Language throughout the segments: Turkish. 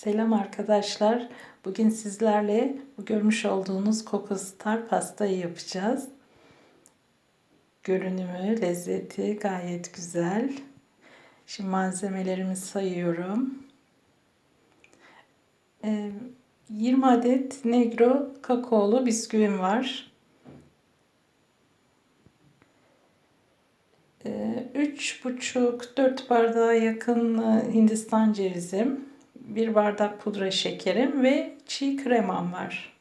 Selam arkadaşlar. Bugün sizlerle bu görmüş olduğunuz Coco Star pastayı yapacağız. Görünümü, lezzeti gayet güzel. Şimdi malzemelerimi sayıyorum. Ee, 20 adet negro kakaolu bisküvim var. Ee, 3,5-4 bardağa yakın e, Hindistan cevizim bir bardak pudra şekerim ve çiğ kremam var.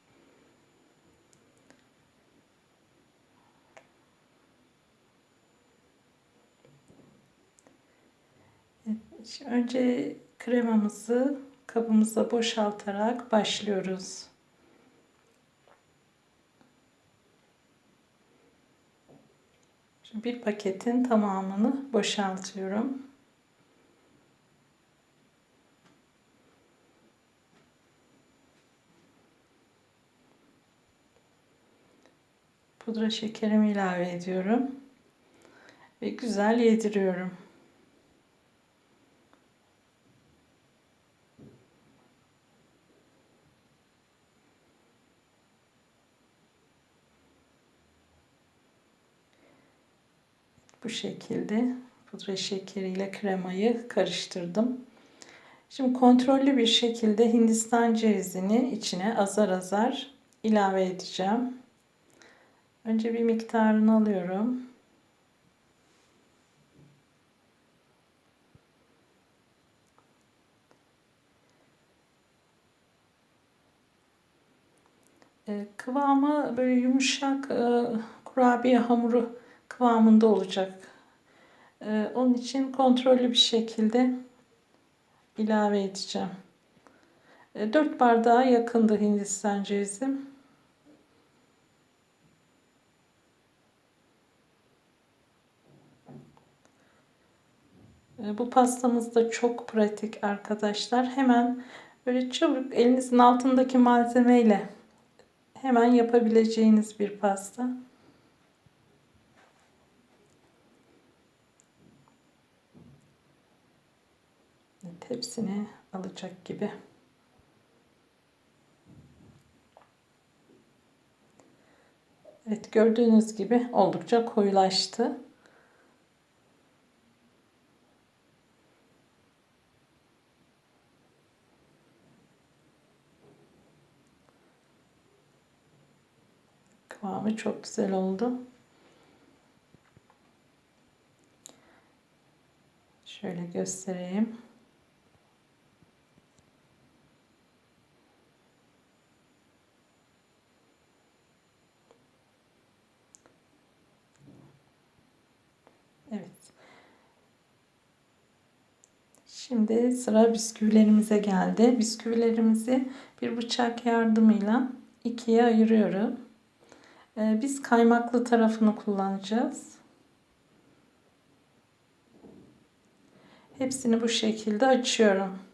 Şimdi önce kremamızı kabımıza boşaltarak başlıyoruz. Şimdi bir paketin tamamını boşaltıyorum. Pudra şekerimi ilave ediyorum. Ve güzel yediriyorum. Bu şekilde pudra şekeriyle kremayı karıştırdım. Şimdi kontrollü bir şekilde Hindistan cevizini içine azar azar ilave edeceğim. Önce bir miktarını alıyorum. Ee, kıvamı böyle yumuşak e, kurabiye hamuru kıvamında olacak. Ee, onun için kontrollü bir şekilde ilave edeceğim. 4 ee, bardağa yakındı Hindistan cevizim. Bu pastamız da çok pratik arkadaşlar. Hemen böyle çabuk elinizin altındaki malzemeyle hemen yapabileceğiniz bir pasta. Tepsini alacak gibi. Evet gördüğünüz gibi oldukça koyulaştı. Kıvamı çok güzel oldu. Şöyle göstereyim. Evet. Şimdi sıra bisküvilerimize geldi. Bisküvilerimizi bir bıçak yardımıyla ikiye ayırıyorum. Ee, biz kaymaklı tarafını kullanacağız. Hepsini bu şekilde açıyorum.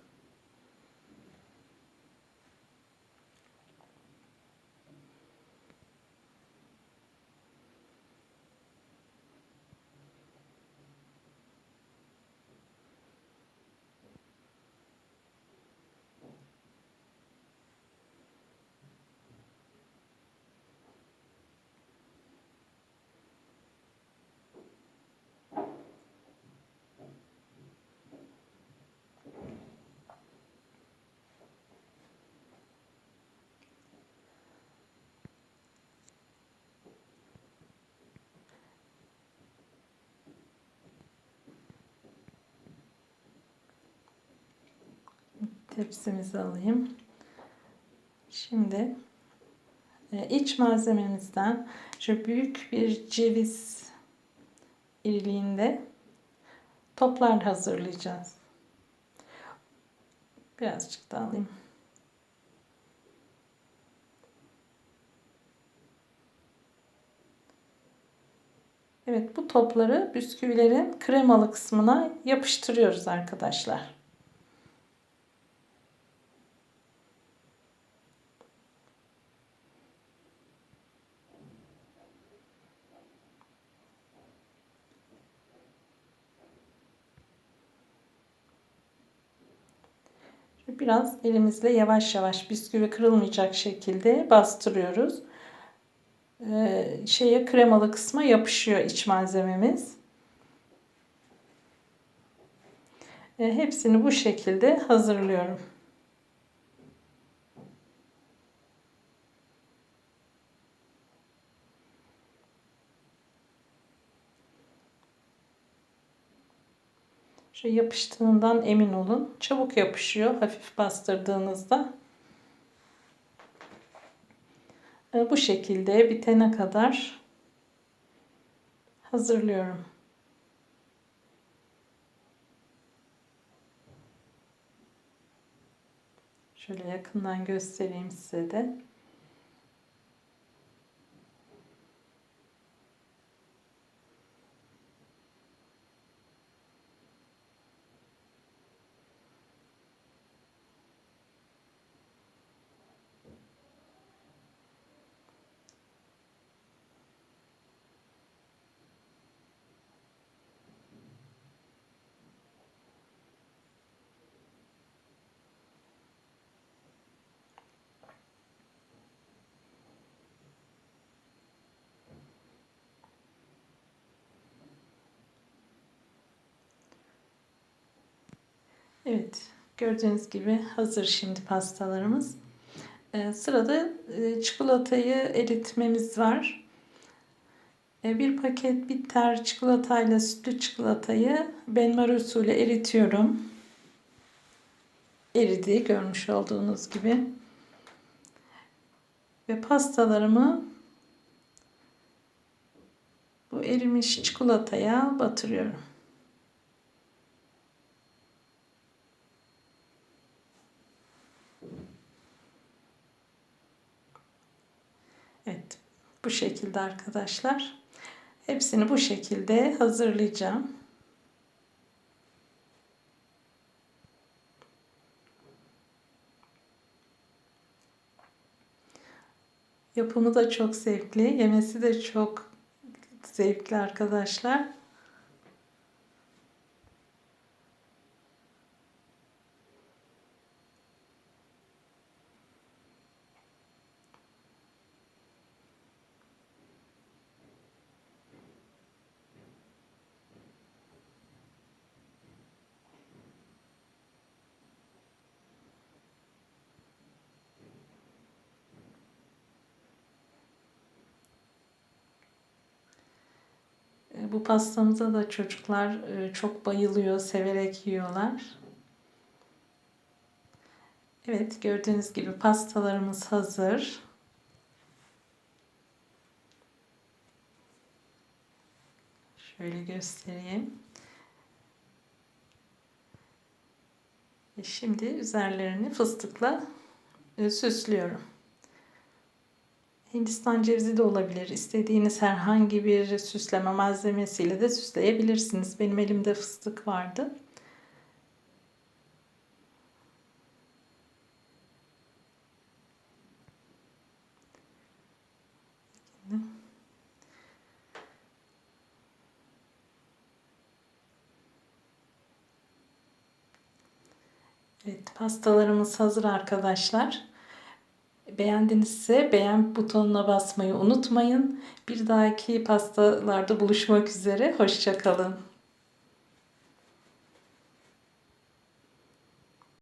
Tepsimizi alayım. Şimdi e, iç malzememizden şu büyük bir ceviz iriliğinde toplar hazırlayacağız. Birazcık da alayım. Evet bu topları bisküvilerin kremalı kısmına yapıştırıyoruz arkadaşlar. Biraz elimizle yavaş yavaş bisküvi kırılmayacak şekilde bastırıyoruz. Ee, şeye kremalı kısma yapışıyor iç malzememiz. Ee, hepsini bu şekilde hazırlıyorum. Şu yapıştığından emin olun. Çabuk yapışıyor hafif bastırdığınızda. Ee, bu şekilde bitene kadar hazırlıyorum. Şöyle yakından göstereyim size de. Evet, gördüğünüz gibi hazır şimdi pastalarımız. Ee, sırada e, çikolatayı eritmemiz var. E, bir paket bitter çikolatayla sütlü çikolatayı benmar usulü eritiyorum. Eridi görmüş olduğunuz gibi. Ve pastalarımı bu erimiş çikolataya batırıyorum. Evet. Bu şekilde arkadaşlar. Hepsini bu şekilde hazırlayacağım. Yapımı da çok zevkli, yemesi de çok zevkli arkadaşlar. Bu pastamıza da çocuklar e, çok bayılıyor, severek yiyorlar. Evet, gördüğünüz gibi pastalarımız hazır. Şöyle göstereyim. E, şimdi üzerlerini fıstıkla e, süslüyorum. Hindistan cevizi de olabilir. İstediğiniz herhangi bir süsleme malzemesiyle de süsleyebilirsiniz. Benim elimde fıstık vardı. Evet, pastalarımız hazır arkadaşlar. Beğendinizse beğen butonuna basmayı unutmayın. Bir dahaki pastalarda buluşmak üzere. Hoşçakalın.